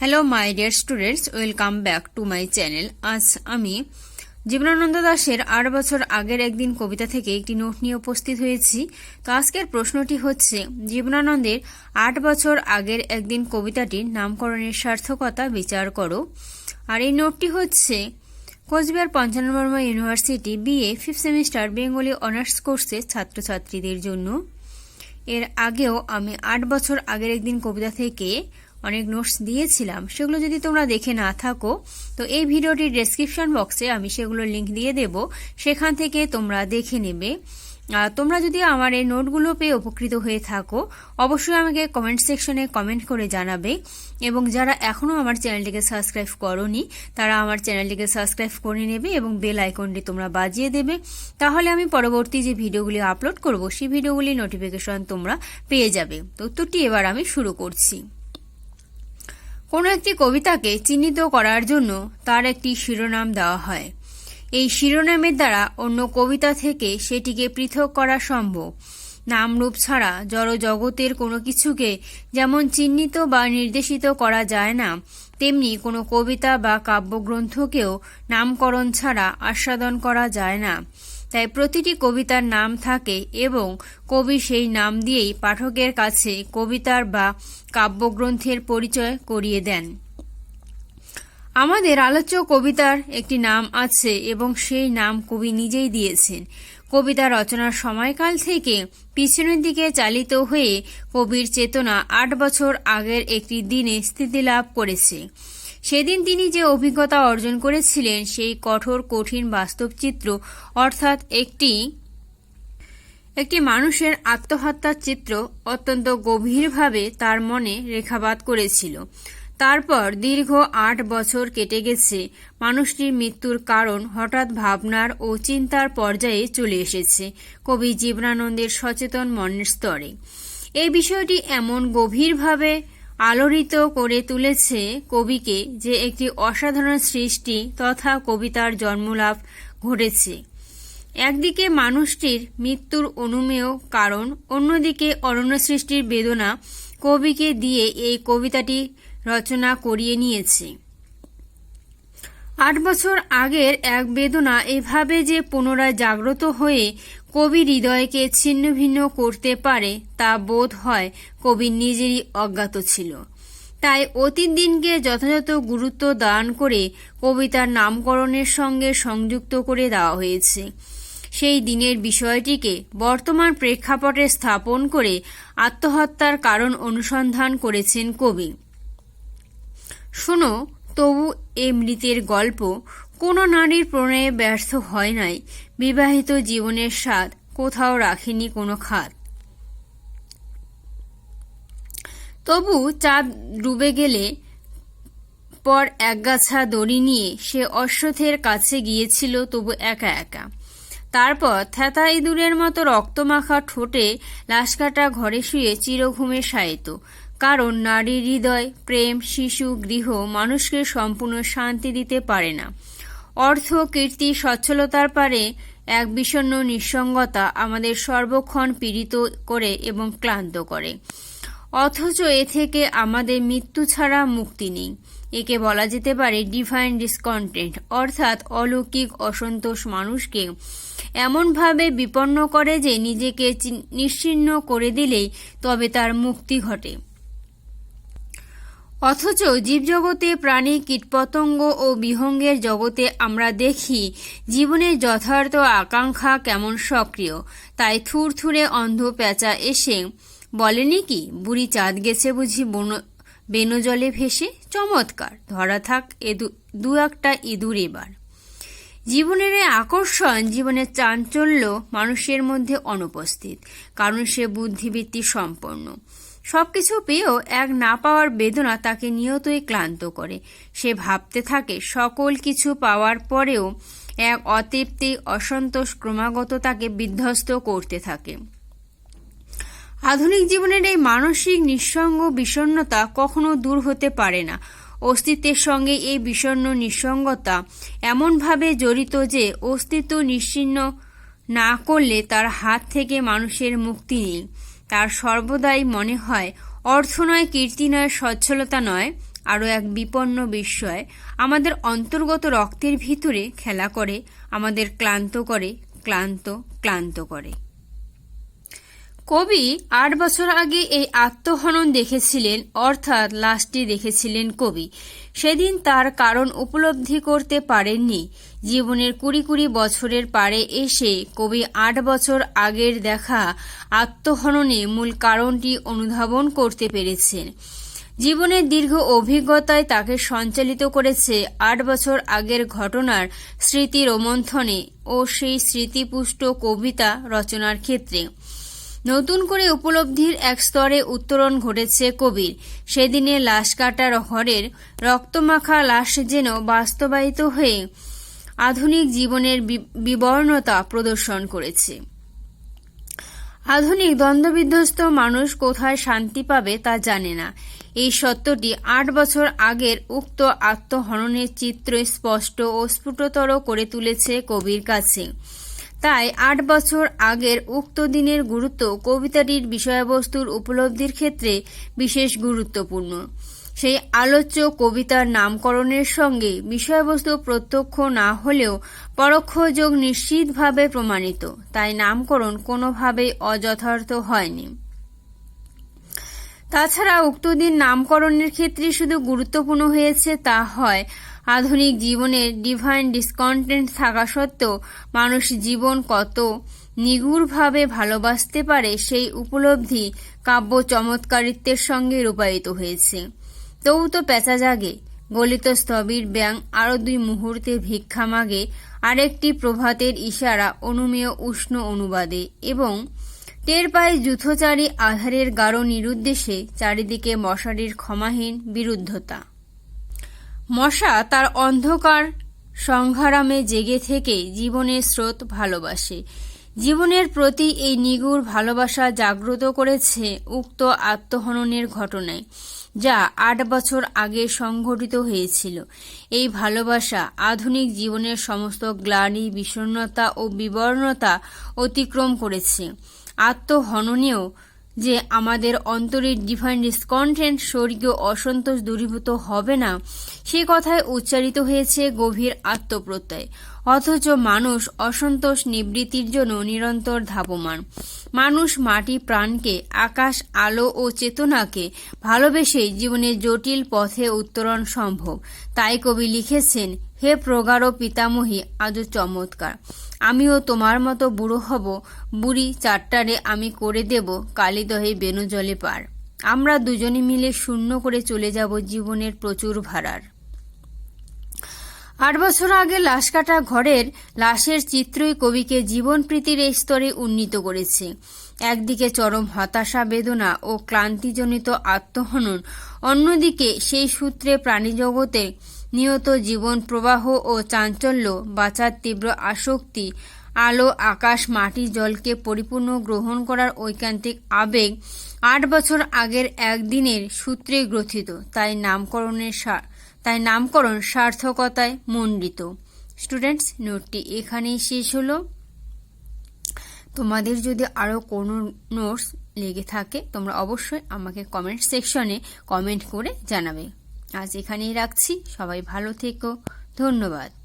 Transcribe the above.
Hello my dear students welcome back to my channel আজ আমি জীবনানন্দ দাশের আট বছর আগের একদিন কবিতা থেকে একটি নোট নিয়ে উপস্থিত হয়েছি। তো আজকের প্রশ্নটি হচ্ছে, জীবনানন্দের আট বছর আগের একদিন কবিতাটির নামকরণের সার্থকতা বিচার করো। আর এই নোটটি হচ্ছে, Coochbehar Panchanan Barma university BA fifth semester Bengali honours কোর্সের ছাত্রছাত্রীদের জন্য। এর আগেও আমি আট বছর আগের একদিন কবিতা থেকে অনেক নোটস দিয়েছিলাম, সেগুলো যদি তোমরা দেখে না থাকো, তো এই ভিডিওটির ডেসক্রিপশন বক্সে আমি সেগুলো লিংক দিয়ে দেব, সেখান থেকে তোমরা দেখে নেবে। তোমরা যদি আমার এই নোটগুলো পেয়ে উপকৃত হয়ে থাকো, অবশ্যই আমাকে কমেন্ট সেকশনে কমেন্ট করে জানাবে। এবং যারা এখনও আমার চ্যানেলটিকে সাবস্ক্রাইব করনি, তারা আমার চ্যানেলটিকে সাবস্ক্রাইব করে নেবে এবং বেল আইকনটি তোমরা বাজিয়ে দেবে। তাহলে আমি পরবর্তী যে ভিডিওগুলি আপলোড করব, সেই ভিডিওগুলি নোটিফিকেশন তোমরা পেয়ে যাবে। তো উত্তরটি এবার আমি শুরু করছি। কোনো একটি কবিতাকে চিহ্নিত করার জন্য তার একটি শিরোনাম দেওয়া হয়। এই শিরোনামের দ্বারা অন্য কবিতা থেকে সেটিকে পৃথক করা সম্ভব। নামরূপ ছাড়া জড় জগতের কোনো কিছুকে যেমন চিহ্নিত বা নির্দেশিত করা যায় না, তেমনি কোনো কবিতা বা কাব্যগ্রন্থকেও নামকরণ ছাড়া আস্বাদন করা যায় না। তাই প্রতিটি কবিতার নাম থাকে এবং কবি সেই নাম দিয়েই পাঠকের কাছে কবিতার বা কাব্যগ্রন্থের পরিচয় করিয়ে দেন। আমাদের আলোচ্য কবিতার একটি নাম আছে এবং সেই নাম কবি নিজেই দিয়েছেন। কবিতা রচনার সময়কাল থেকে পিছনের দিকে চালিত হয়ে কবির চেতনা আট বছর আগের একটি দিনে স্থিতি লাভ করেছে। সেদিন তিনি যে অভিজ্ঞতা অর্জন করেছিলেন, সেই কঠোর, কঠিন বাস্তব চিত্র অর্থাৎ একটি একটি মানুষের আত্মহত্যার চিত্র অত্যন্ত গভীরভাবে তার মনে রেখাপাত করেছিল। তারপর দীর্ঘ আট বছর কেটে গেছে। মানুষটির মৃত্যুর কারণ হঠাৎ ভাবনার ও চিন্তার পর্যায়ে চলে এসেছে। কবি জীবনানন্দের সচেতন মনের স্তরে। এই বিষয়টি এমন গভীরভাবে আলোড়িত করে তুলেছে কবিকে যে একটি অসাধারণ সৃষ্টি তথা কবিতার জন্মলাভ ঘটেছে। একদিকে মানুষটির মৃত্যুর অনুমেয় কারণ, অন্যদিকে অরণ্য সৃষ্টির বেদনা কবিকে দিয়ে এই কবিতাটি রচনা করিয়ে নিয়েছে। আট বছর আগের এক বেদনা এভাবে যে পুনরায় জাগ্রত হয়ে কবি হৃদয়কে ছিন্ন ভিন্ন করতে পারে তা বোধ হয় কবির নিজেরই অজ্ঞাত ছিল। তাই অতীত দিনকে যথাযথ গুরুত্ব দান করে কবিতার নামকরণের সঙ্গে সংযুক্ত করে দেওয়া হয়েছে। সেই দিনের বিষয়টিকে বর্তমান প্রেক্ষাপটে স্থাপন করে আত্মহত্যার কারণ অনুসন্ধান করেছেন কবি। শোনো, তবু এ মৃতের গল্প কোনো নারীর প্রণয়ে ব্যর্থ হয় নাই। বিবাহিত জীবনের স্বাদ কোথাও রাখেনি কোনো খাত। তবু চাঁদ ডুবে গেলে পর একগাছা দড়ি নিয়ে সে অশ্বথের কাছে গিয়েছিল তবু একা একা। তারপর থ্যাতা ইঁদুরের মতো রক্তমাখা ঠোঁটে লাশকাটা ঘরে শুয়ে চিরঘুমে শায়িত। কারণ নারীর হৃদয়, প্রেম, শিশু, গৃহ মানুষকে সম্পূর্ণ শান্তি দিতে পারে না। অর্থ, কীর্তি, সচ্ছলতার পারে এক বিষণ্ন নিঃসঙ্গতা আমাদের সর্বক্ষণ পীড়িত করে এবং ক্লান্ত করে। অথচ এ থেকে আমাদের মৃত্যু ছাড়া মুক্তি নেই। একে বলা যেতে পারে ডিভাইন ডিসকন্টেন্ট অর্থাৎ অলৌকিক অসন্তোষ মানুষকে এমনভাবে বিপন্ন করে যে নিজেকে নিশ্চিন্ন করে দিলেই তবে তার মুক্তি ঘটে। অথচ জীবজগতে প্রাণী, কীটপতঙ্গ ও বিহঙ্গের জগতে আমরা দেখি, জীবনের যথার্থ আকাঙ্ক্ষা কেমন সক্রিয়। তাই থুরথুরে অন্ধ পেঁচা এসে বলেনি কি, বুড়ি চাঁদ গেছে বুঝি বেনো জলে ভেসে। চমৎকার, ধরা থাক এ দু একটা ইঁদুর এবার। জীবনের আকর্ষণ, জীবনের চাঞ্চল্য মানুষের মধ্যে অনুপস্থিত, কারণ সে বুদ্ধিবৃত্তি সম্পন্ন। সবকিছু পেয়েও এক না পাওয়ার বেদনা তাকে নিয়তই ক্লান্ত করে। সে ভাবতে থাকে সকল কিছু পাওয়ার পরেও এক অতৃপ্তি, অসন্তোষ ক্রমাগত তাকে বিধ্বস্ত করতে থাকে। আধুনিক জীবনের এই মানসিক নিঃসঙ্গ বিষণ্নতা কখনো দূর হতে পারে না। অস্তিত্বের সঙ্গে এই বিষণ্ন নিঃসঙ্গতা এমনভাবে জড়িত যে অস্তিত্ব নিশ্চিন্ন না করলে তার হাত থেকে মানুষের মুক্তি নেই। তার সর্বদাই মনে হয় অর্থ নয় কীর্তি নয়, সচ্ছলতা নয়, আরও এক বিপন্ন বিস্ময়। আমাদের অন্তর্গত রক্তের ভিতরে খেলা করে, আমাদের ক্লান্ত করে, ক্লান্ত ক্লান্ত করে। কবি আট বছর আগে এই আত্মহনন দেখেছিলেন, অর্থাৎ লাশটি দেখেছিলেন কবি। সেদিন তার কারণ উপলব্ধি করতে পারেননি। জীবনের কুড়ি কুড়ি বছরের পারে এসে কবি আট বছর আগের দেখা আত্মহননে মূল কারণটি অনুধাবন করতে পেরেছেন। জীবনের দীর্ঘ অভিজ্ঞতায় তাকে সঞ্চালিত করেছে আট বছর আগের ঘটনার স্মৃতি রোমন্থনে ও সেই স্মৃতিপুষ্ট কবিতা রচনার ক্ষেত্রে। নতুন করে উপলব্ধির এক স্তরে উত্তরণ ঘটেছে কবির। সেদিনে লাশ কাটার ঘরের রক্তমাখা লাশ যেন বাস্তবায়িত হয়ে আধুনিক জীবনের বিবর্ণতা প্রদর্শন করেছে। আধুনিক দ্বন্দ্ববিধ্বস্ত মানুষ কোথায় শান্তি পাবে তা জানে না। এই সত্যটি আট বছর আগের উক্ত আত্মহননের চিত্র স্পষ্ট ও স্ফুটতর করে তুলেছে কবির কাছে। তাই আট বছর আগের উক্ত দিনের গুরুত্ব কবিতাটির বিষয়বস্তুর উপলব্ধির ক্ষেত্রে বিশেষ গুরুত্বপূর্ণ। সেই আলোচ্য কবিতার নামকরণের সঙ্গে বিষয়বস্তু প্রত্যক্ষ না হলেও পরোক্ষ যোগ নিশ্চিতভাবে প্রমাণিত। তাই নামকরণ কোনোভাবেই অযথার্থ হয়নি। তাছাড়া উক্ত দিন নামকরণের ক্ষেত্রে শুধু গুরুত্বপূর্ণ হয়েছে তা হয় আধুনিক জীবনের ডিভাইন ডিসকন্টেন্ট থাকা সত্ত্বেও মানুষ জীবন কত নিগুড়ভাবে ভালোবাসতে পারে সেই উপলব্ধি কাব্য চমৎকারিত্বের সঙ্গে রূপায়িত হয়েছে। তবু তো পেঁচা জাগে, গলিত স্থবির ব্যাং আরও দুই মুহূর্তে ভিক্ষা মাগে, আরেকটি প্রভাতের ইশারা অনুমেয় উষ্ণ অনুবাদে এবং টের পায়ে যুথচারী আধারের গাঢ় নিরুদ্দেশে চারিদিকে মশারির ক্ষমাহীন বিরুদ্ধতা। মশা তার অন্ধকার সংঘারামে জেগে থেকে জীবনের স্রোত ভালোবাসে। জীবনের প্রতি এই নিগুড় ভালোবাসা জাগ্রত করেছে উক্ত আত্মহননের ঘটনায়, যা আট বছর আগে সংঘটিত হয়েছিল। এই ভালোবাসা আধুনিক জীবনের সমস্ত গ্লানি, বিষণ্ণতা ও বিবর্ণতা অতিক্রম করেছে। আত্মহননেও যে আমাদের অন্তরের ডিভাইন ডিসকন্টেন্ট স্বর্গীয় অসন্তোষ দূরীভূত হবে না। সে কথায় উচ্চারিত হয়েছে গভীর আত্মপ্রত্যয়। অথচ মানুষ অসন্তোষ নিবৃত্তির জন্য নিরন্তর ধাবমান। মানুষ মাটি প্রাণকে, আকাশ, আলো ও চেতনাকে ভালোবেসে জীবনের জটিল পথে উত্তরণ সম্ভব। তাই কবি লিখেছেন হে প্রগাঢ় পিতামহী, আজও চমৎকার। আমিও তোমার মতো বুড়ো হব, বুড়ি চারটারে আমি করে দেব কালিদহে বেনু জলে পার। আমরা দুজনে মিলে শূন্য করে চলে যাব জীবনের প্রচুর ভাড়ার। আট বছর আগে লাশ কাটা ঘরের লাশের চিত্রই কবিকে জীবন প্রীতির এই স্তরে উন্নীত করেছে। একদিকে চরম হতাশা, বেদনা ও ক্লান্তিজনিত আত্মহনন, অন্যদিকে সেই সূত্রে প্রাণীজগতে নিয়ত জীবন প্রবাহ ও চাঞ্চল্য বাঁচার তীব্র আসক্তি। আলো, আকাশ, মাটি, জলকে পরিপূর্ণ গ্রহণ করার ঐকান্তিক আবেগ আট বছর আগের একদিনের সূত্রে গ্রথিত। তাই নামকরণের তাই নামকরণ সার্থকতায় মণ্ডিত। স্টুডেন্টস, নোটটি এখানেই শেষ হলো। তোমাদের যদি আরও কোনো নোটস লেগে থাকে, তোমরা অবশ্যই আমাকে কমেন্ট সেকশনে কমেন্ট করে জানাবে। আজ এখানেই রাখছি। সবাই ভালো থেকো। ধন্যবাদ।